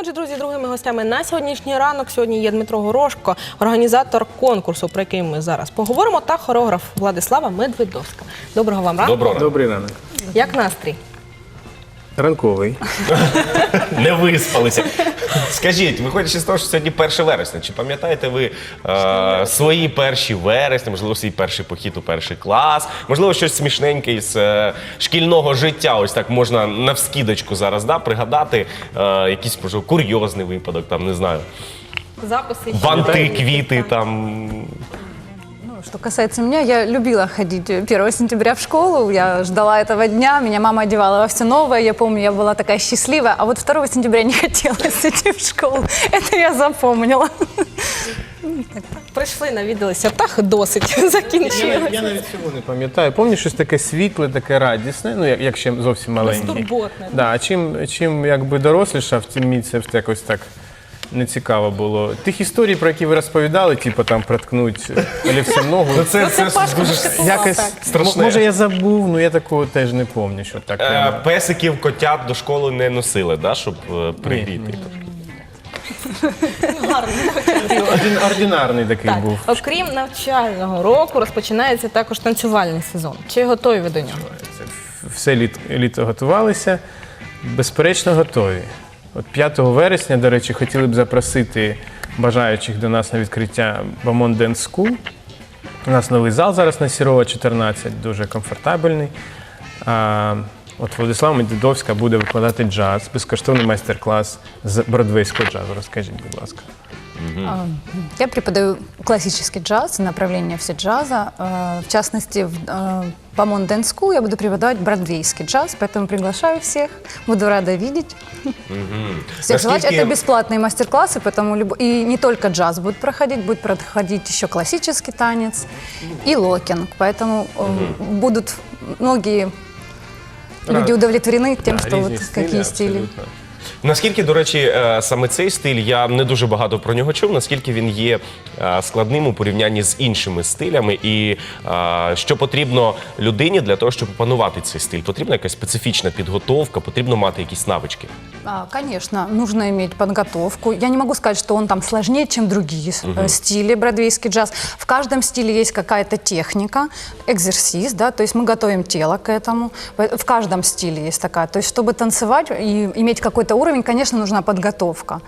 Отже, друзі, другими гостями на сьогоднішній ранок сьогодні є Дмитро Горошко, організатор конкурсу, про який ми зараз поговоримо, та хореограф Владислава Медведовська. Доброго вам ранку. Доброго ранку. Добрий ранок. Як настрій? Ранковий. Не виспалися. Скажіть, виходячи з того, що сьогодні 1 вересня, чи пам'ятаєте ви е, свої перші вересні, можливо, свій перший похід у перший клас, можливо, щось смішненьке із е, шкільного життя, ось так можна навскідочку зараз да, пригадати, е, якийсь можливо, курйозний випадок, там не знаю, Записи ванти, квіти там. Ну, Что касается меня, я любила ходить 1 сентября в школу, я ждала этого дня, меня мама одевала во все новое, я помню, я была такая счастливая, а вот 2 сентября не хотелось идти в школу, это я запомнила. прийшли, навідалися, так досить Я, закінчили. я навіть цього не пам'ятаю. Пам'ятаю щось таке світле, таке радісне, ну як, як ще зовсім маленький. Безтурботне. Да, а чим, чим якби дорослішав, тим мені це якось так не цікаво було. Тих історій, про які ви розповідали, типу там проткнуть олівцем ногу. Ну, це, це ж дуже Якось страшне. може я забув, ну я такого теж не пам'ятаю, що так. Е, прямо. песиків, котят до школи не носили, да, щоб е, пригріти. Ордин- ординарний такий Так, був. окрім навчального року, розпочинається також танцювальний сезон. Чи готові ви до нього? Це все літ, літо готувалися. Безперечно, готові. От 5 вересня, до речі, хотіли б запросити бажаючих до нас на відкриття Бамон Dance School. У нас новий зал зараз на Сірова 14, дуже комфортабельний. А, от Владислава Медідовська буде викладати джаз, безкоштовний майстер-клас з бродвейського джазу. Розкажіть, будь ласка. А, Я преподаю классический джаз, направление все джаза. Э, В частности, в э, Бамон Dance School я буду преподавать бродвейский джаз, поэтому приглашаю всех. Буду рада видеть. Всех желать. Наскільки- Это бесплатные мастер-классы, поэтому люб- и не только джаз будет проходить, будет проходить еще классический танец и локинг. Поэтому э, будут многие люди удовлетворены тем, Да, что вот різні стилі, какие стили. абсолютно. Наскільки, до речі, е, саме цей стиль, я не дуже багато про нього чув, наскільки він є е, складним у порівнянні з іншими стилями, і е, що потрібно людині для того, щоб опанувати цей стиль? Потрібна якась специфічна підготовка, потрібно мати якісь навички. А, Конечно, нужно иметь подготовку. Я не могу сказать, что он там сложнее, чем другие э, стили, бродвейский джаз. В каждом стиле есть какая-то техника, экзерсис, да, то есть мы готовим тело к этому. По- В каждом стиле есть такая. То есть чтобы танцевать и иметь какой-то уровень, конечно, нужна подготовка.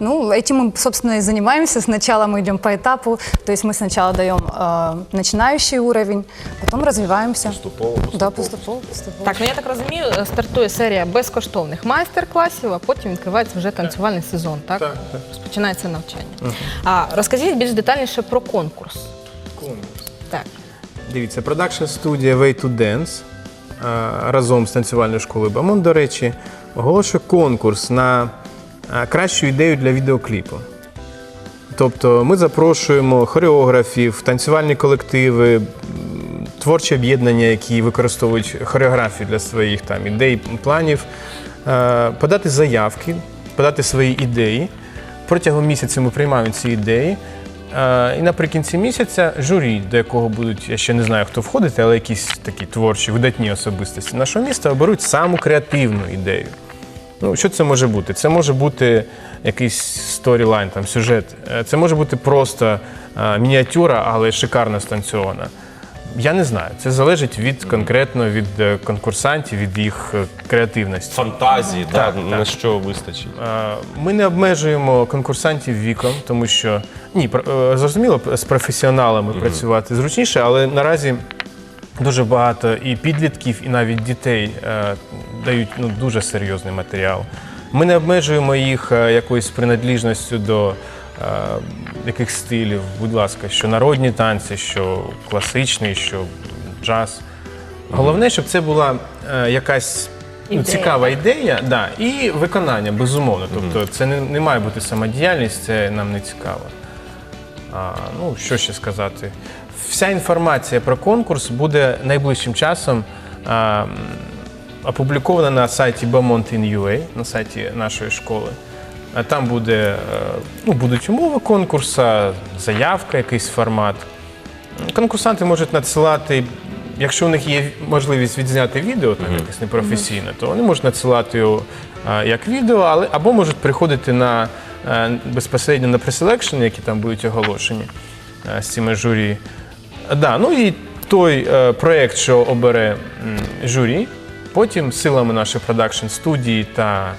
Ну, этим мы, собственно, и занимаемся. Сначала мы идем по этапу, то есть мы сначала даем э, начинающий уровень, потом развиваемся. Поступово, Да, поступово. поступово, поступово. Так, ну я так розумію, е, стартує серія безкоштовних майстер-класів, а потім відкривається вже танцювальний сезон. Так, Так, так. розпочинається навчання. А розкажіть більш детальніше про конкурс. Так. Дивіться, продакшн студія Way to Dance а, разом з танцювальною школою Бамон, до речі, оголошує конкурс на кращу ідею для відеокліпу. Тобто ми запрошуємо хореографів, танцювальні колективи, творчі об'єднання, які використовують хореографію для своїх там ідей, планів, е, подати заявки, подати свої ідеї. Протягом місяця ми приймаємо ці ідеї. І наприкінці місяця журі, до якого будуть, я ще не знаю, хто входить, але якісь такі творчі, видатні особистості нашого міста оберуть саму креативну ідею. Ну, що це може бути? Це може бути якийсь сторілайн, там, сюжет. Е, Це може бути просто мініатюра, але шикарно станцьована. Я не знаю. Це залежить від конкретно від е, конкурсантів, від їх е, креативності. Фантазії, да, Так, на що вистачить. Е, Ми не обмежуємо конкурсантів віком, тому що ні, е, зрозуміло, з професіоналами працювати зручніше, але наразі дуже багато і підлітків, і навіть дітей е, дають ну, дуже серйозний матеріал. Ми не обмежуємо їх е, якоюсь принадлежністю до е, яких стилів, будь ласка, що народні танці, що класичний, що джаз. Головне, щоб це була е, якась ну, Ідея, цікава ідея, да, і виконання, безумовно. Тобто це не, не має бути самодіяльність, це нам не цікаво. А, ну, що ще сказати? Вся інформація про конкурс буде найближчим часом а, м, опублікована на сайті Beaumont.in.ua, на сайті нашої школи. А Там буде, е, ну, будуть умови конкурсу, заявка, якийсь формат. Конкурсанти можуть надсилати якщо у них є можливість відзняти відео, так якось непрофесійно, то вони можуть надсилати його як відео, але або можуть приходити на е, безпосередньо на преселекшн, які там будуть оголошені е, з цими журі. Да, ну і той е, проєкт, що обере журі, потім силами нашої продакшн студії та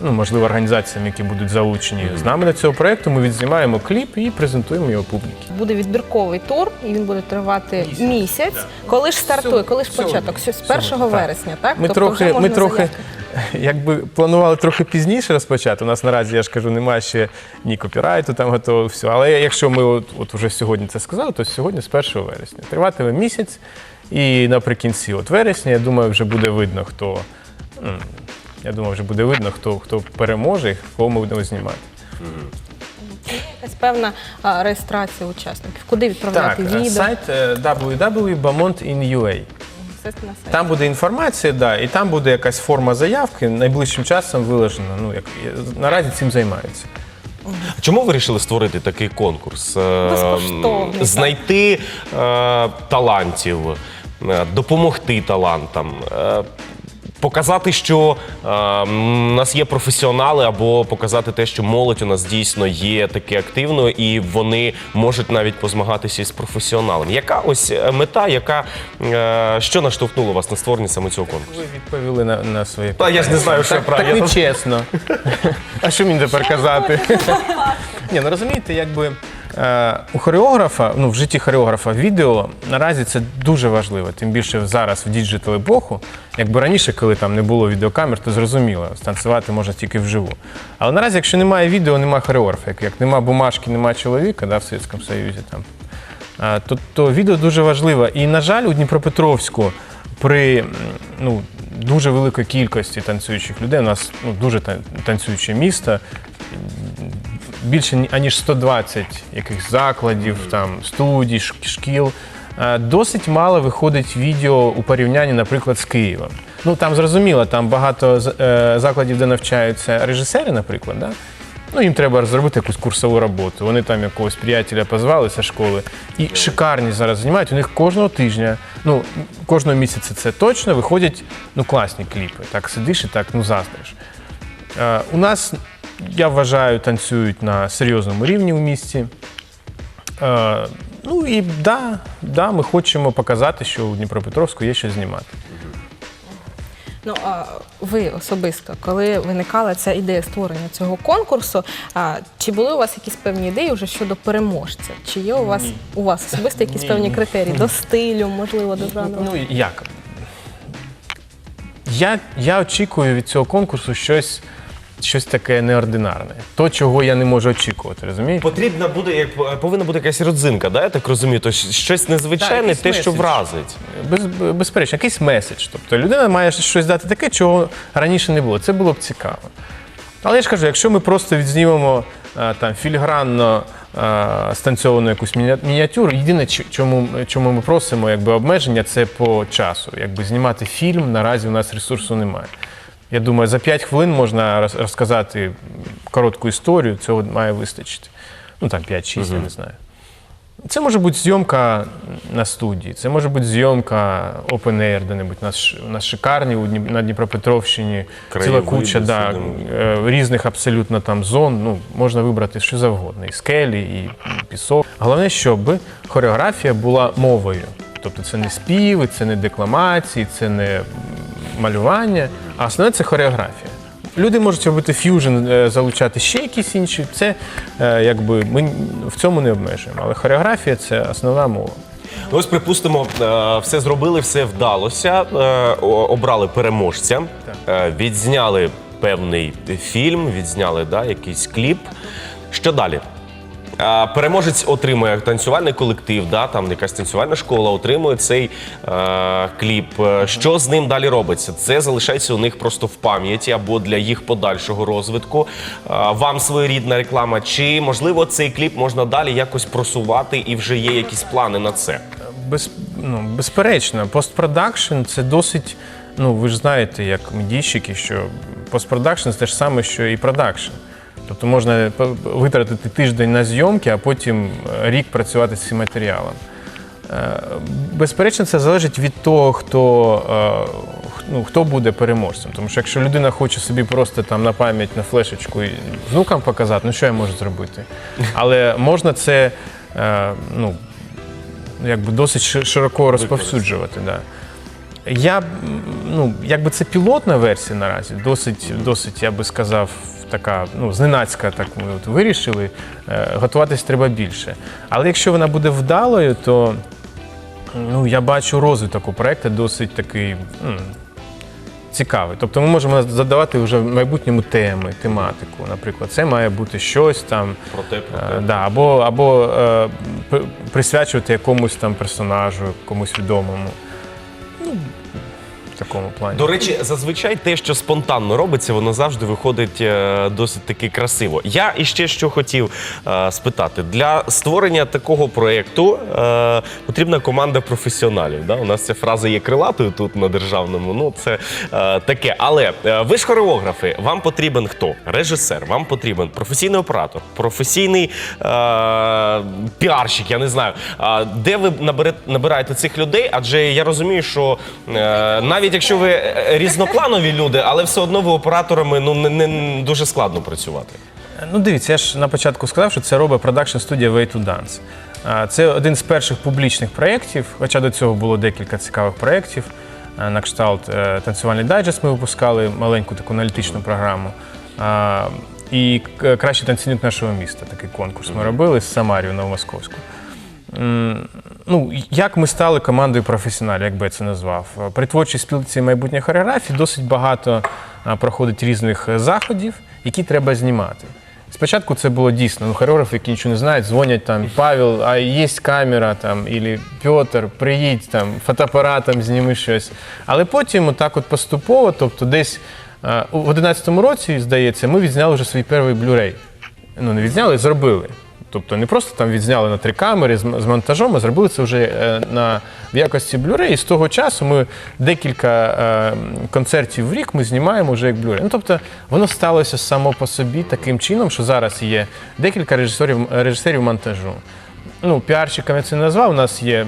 ну, можливо організаціями, які будуть залучені з нами до цього проєкту, ми відзнімаємо кліп і презентуємо його публіці. Буде відбірковий тур, і він буде тривати місяць. Коли ж стартує, коли ж Сьогодні. початок? З 1 Сьогодні, вересня, так? Ми Тобто трохи, ми можна трохи заявки. якби планували трохи пізніше розпочати. У нас наразі, я ж кажу, немає ще ні копірайту, там готово все. Але якщо ми от, от уже сьогодні це сказали, то сьогодні з 1 вересня. Триватиме місяць, і наприкінці от вересня, я думаю, вже буде видно, хто. м, Я думаю, вже буде видно, хто, хто переможе і кого ми будемо знімати. Якась певна а, реєстрація учасників. Куди відправляти Так, е, відео? сайт е, www.bamont.in.ua. Все на сайті. Там буде інформація, да, і там буде якась форма заявки. Найближчим часом виложена. Ну, як, наразі цим займаються. Чому ви вирішили створити такий конкурс? Е, Безкоштовний. Знайти е, талантів, е, допомогти талантам. е, Показати, що е, м, у нас є професіонали, або показати те, що молодь у нас дійсно є таке активною, і вони можуть навіть позмагатися із професіоналами. Яка ось е, мета, яка е, що наштовхнуло вас на створення саме цього конкурсу? Ви відповіли на, на своє Та я ж не знаю, що так, правильно. Так нечесно. А що мені тепер казати? Ні, ну розумієте, якби у хореографа, ну в житті хореографа відео наразі це дуже важливо. Тим більше зараз в діджитал епоху. Якби раніше, коли там не було відеокамер, то зрозуміло, станцювати можна тільки вживу. Але наразі, якщо немає відео, немає хореографа. Як, як нема бумажки, немає чоловіка да, в Совєтському Союзі там. А, то, то відео дуже важливо. І, на жаль, у Дніпропетровську при ну, дуже великій кількості танцюючих людей, у нас ну, дуже тан- танцююче місто, більше аніж 120 яких закладів, там, студій, шкіл. Е, Досить мало виходить відео у порівнянні, наприклад, з Києвом. Ну там зрозуміло, там багато е, закладів, де навчаються режисери, наприклад. Да? Ну, їм треба зробити якусь курсову роботу. Вони там якогось приятеля позвали зі школи. І шикарні зараз знімають. У них кожного тижня, ну кожного місяця це точно виходять ну, класні кліпи. Так сидиш і так ну заздриш. Е, у нас, я вважаю, танцюють на серйозному рівні в місті. Е, ну і да, да, ми хочемо показати, що у Дніпропетровську є що знімати. Ну а ви особисто, коли виникала ця ідея створення цього конкурсу, а, чи були у вас якісь певні ідеї вже щодо переможця? Чи є у вас у вас особисто якісь Ні, певні ні. критерії до стилю, можливо, до жанру? Ну як? Я, я очікую від цього конкурсу щось, щось таке неординарне. То, чого я не можу очікувати, розумієте? Потрібна буде як повинна бути якась родзинка, да? я так розумію. То щось незвичайне, якийсь те, що меседж. вразить. Без, безперечно, якийсь меседж. Тобто людина має щось дати таке, чого раніше не було. Це було б цікаво. Але я ж кажу, якщо ми просто відзнімемо е, там філігранно е, станцьовану якусь міні- мініатюру, єдине, ч- чому, чому ми просимо якби, обмеження, це по часу. Якби знімати фільм наразі у нас ресурсу немає. Я думаю, за 5 хвилин можна роз- розказати коротку історію, цього має вистачити. Ну там 5-6, я не знаю. Це може бути зйомка на студії, це може бути зйомка open air де-небудь. У нас, ш- у нас шикарні у Дніп- на Дніпропетровщині ціла Краєвиди, куча да, е, різних абсолютно там зон. Ну, можна вибрати що завгодно, і скелі, і пісок. Головне, щоб хореографія була мовою. Тобто це не співи, це не декламації, це не малювання, а основне це хореографія. Люди можуть робити ф'южн, е, залучати ще якісь інші. Це е, якби ми в цьому не обмежуємо. Але хореографія це основна мова. Ну, ось, припустимо, е, все зробили, все вдалося. Обрали переможця, відзняли певний фільм, відзняли да, якийсь кліп. Що далі? Переможець отримує танцювальний колектив, да, там якась танцювальна школа отримує цей е, кліп. Е, Що з ним далі робиться? Це залишається у них просто в пам'яті або для їх подальшого розвитку. Е, Вам своєрідна реклама, чи можливо цей кліп можна далі якось просувати і вже є якісь плани на це? Без, ну, безперечно, постпродакшн це досить. Ну, ви ж знаєте, як медійщики, що постпродакшн це те ж саме, що і продакшн. Тобто можна витратити тиждень на зйомки, а потім е, рік працювати з цим матеріалом. Е, Безперечно, це залежить від того, хто, е, ну, хто буде переможцем. Тому що якщо людина хоче собі просто там на пам'ять на флешечку і внукам показати, ну що я можу зробити? Але можна це ну, якби досить широко розповсюджувати. Да. Я ну, якби це пілотна версія наразі, досить, досить, я би сказав, така, ну, зненацька, так ми от вирішили. Е, готуватись треба більше. Але якщо вона буде вдалою, то ну, я бачу розвиток у проєкту досить такий м, цікавий. Тобто ми можемо задавати вже в майбутньому теми, тематику. Наприклад, це має бути щось там. Про те, про Е, те. Да, або або е, присвячувати якомусь там персонажу, комусь відомому. Такому плані. До речі, зазвичай те, що спонтанно робиться, воно завжди виходить е, досить таки красиво. Я іще що хотів е, спитати: для створення такого проєкту е, потрібна команда професіоналів. Да? У нас ця фраза є крилатою тут на державному. Ну це е, таке. Але е, ви ж хореографи, вам потрібен хто? Режисер, вам потрібен професійний оператор, професійний е, піарщик, я не знаю. А де ви набере- набираєте цих людей? Адже я розумію, що е, навіть якщо ви е, різнопланові люди, але все одно ви операторами ну не, не дуже складно працювати. Ну, дивіться, я ж на початку сказав, що це робить продакшн студія Way to Dance. А, Це один з перших публічних проєктів, хоча до цього було декілька цікавих проєктів. А, На кшталт е, танцювальний дайджест ми випускали маленьку таку аналітичну програму. А, І к- кращий танцівник нашого міста. Такий конкурс ми робили з Самарію Новомосковську. М, Ну, як ми стали командою професіоналів, як би я це назвав? При творчій спілці майбутньої хореографії досить багато а, проходить різних е, заходів, які треба знімати. Спочатку це було дійсно ну, хореографи, які нічого не знають, дзвонять там Павел, а є камера там, або Пьотр, приїдь там, фотоапаратом зніми щось. Але потім, отак от поступово, тобто десь е, у 11-му році, здається, ми відзняли вже свій перший Blu-ray. Ну, не відзняли, зробили. Тобто не просто там відзняли на три камери з, з монтажом, а зробили це вже е, на, в якості Blu-ray. І з того часу ми декілька е, концертів в рік ми знімаємо вже як Blu-ray. Ну, тобто воно сталося само по собі таким чином, що зараз є декілька режисерів, режисерів монтажу. Ну, піарщиками я це не назвав. У нас є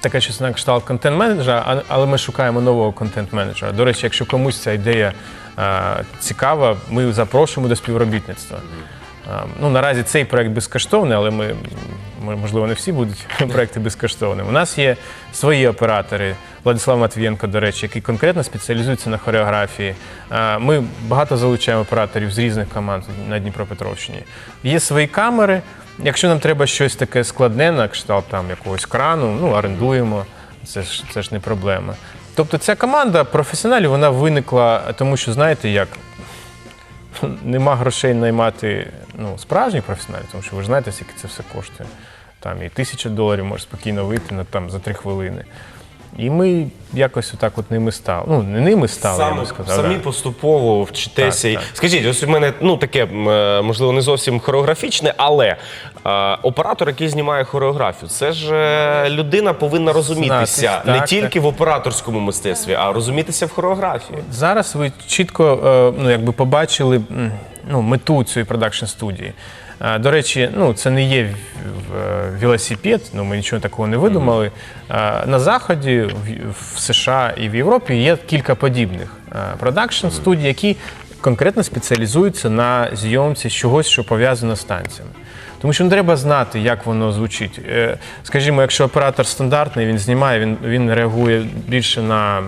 таке щось на кшталт контент-менеджера, але ми шукаємо нового контент-менеджера. До речі, якщо комусь ця ідея е, цікава, ми запрошуємо до співробітництва. Е, ну, наразі цей проект безкоштовний, але ми, можливо, не всі будуть проекти безкоштовними. У нас є свої оператори. Владислав Матвієнко, до речі, який конкретно спеціалізується на хореографії. Е, Ми багато залучаємо операторів з різних команд на Дніпропетровщині. Є свої камери. Якщо нам треба щось таке складне, на кшталт там якогось крану, ну орендуємо. Це ж це ж не проблема. Тобто ця команда професіоналів вона виникла, тому що знаєте як. Нема грошей наймати ну, справжніх професіоналів, тому що ви ж знаєте, скільки це все коштує. Там і тисяча доларів може спокійно вийти на, там, за три хвилини. І ми якось отак от ними стали. Ну, не ними стали, я Саме, би сказав. самі да. поступово вчитеся. Так, І- так. Скажіть, ось у мене ну таке м, е, можливо не зовсім хореографічне, але е, оператор, який знімає хореографію, це ж е, людина повинна розумітися Знатись, не так, тільки в операторському мистецтві, а розумітися в хореографії. Зараз ви чітко е, ну, якби побачили м, ну, мету цієї продакшн студії. Е, До речі, ну це не є в- велосипед, ну ми нічого такого не видумали. Е, На Заході, в- в США і в Європі є кілька подібних продакшн студій, які конкретно спеціалізуються на зйомці чогось, що пов'язано з танцями. Тому що не треба знати, як воно звучить. Е, Скажімо, якщо оператор стандартний, він знімає, він, він реагує більше на,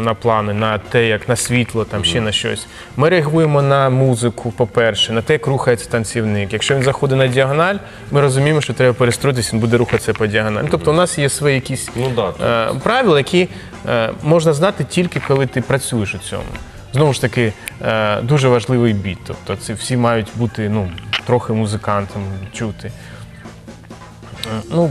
на плани, на те, як на світло, там ще на щось. Ми реагуємо на музику, по-перше, на те, як рухається танцівник. Якщо він заходить на діагональ, ми розуміємо, що треба перестроїтися, він буде рухатися по діагоналі. Тобто у нас є свої якісь Ну да, е, правила, які е, можна знати тільки коли ти працюєш у цьому. Знову ж таки, е, дуже важливий біт. Тобто це всі мають бути ну, трохи музикантом, чути. Е, Ну,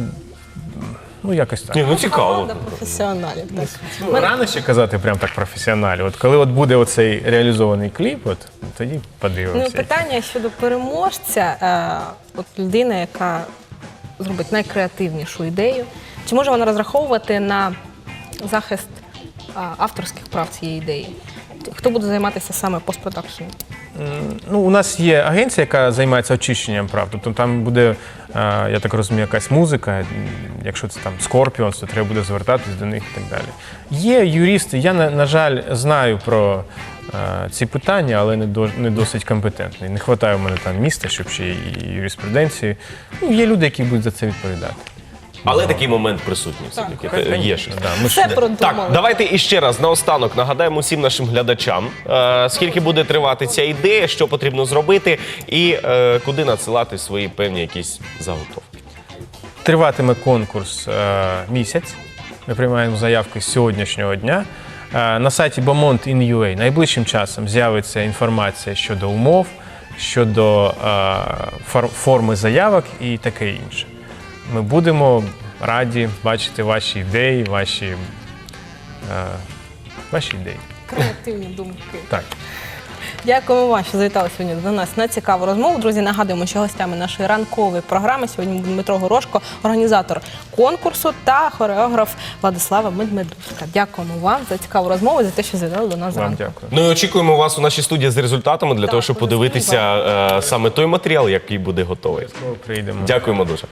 ну якось так. Ні, ну цікаво. Команда професіоналів. Так. Ну, Рано ще казати прям так професіоналів. От коли от буде оцей реалізований кліп, от тоді Ну, подивимося. питання щодо переможця, е, от людина, яка зробить найкреативнішу ідею, чи може вона розраховувати на захист а, авторських прав цієї ідеї? Хто буде займатися саме постпродакшеном? Ну, у нас є агенція, яка займається очищенням прав. Тобто там буде, е, я так розумію, якась музика. Якщо це там Scorpions, то треба буде звертатись до них і так далі. Є юристи, я, на, жаль, знаю про е, ці питання, але не, до, не досить компетентний. Не вистачає в мене там міста, щоб ще і юриспруденції. Ну, є люди, які будуть за це відповідати. Але такий момент присутній все-таки. Е, Є щось. Да, ми ж- Все продумали. Так, давайте іще раз наостанок нагадаємо усім нашим глядачам, е, скільки буде тривати ця ідея, що потрібно зробити, і е, куди надсилати свої певні якісь заготовки. Триватиме конкурс е, місяць. Ми приймаємо заявки з сьогоднішнього дня. Е, на сайті Beaumont.in.ua найближчим часом з'явиться інформація щодо умов, щодо е, фор- форми заявок і таке інше. Ми будемо раді бачити ваші ідеї, ваші, е, ваші ідеї. Креативні думки. Так. Дякуємо вам, що завітали сьогодні до нас на цікаву розмову. Друзі, нагадуємо, що гостями нашої ранкової програми сьогодні був Дмитро Горошко, організатор конкурсу та хореограф Владислава Медмедуська. Дякуємо вам за цікаву розмову і за те, що завітали до нас Вам зранку. дякую. Ну і очікуємо вас у нашій студії з результатами для того, щоб подивитися е, саме той матеріал, який буде готовий. Прийдемо. Дякуємо дуже.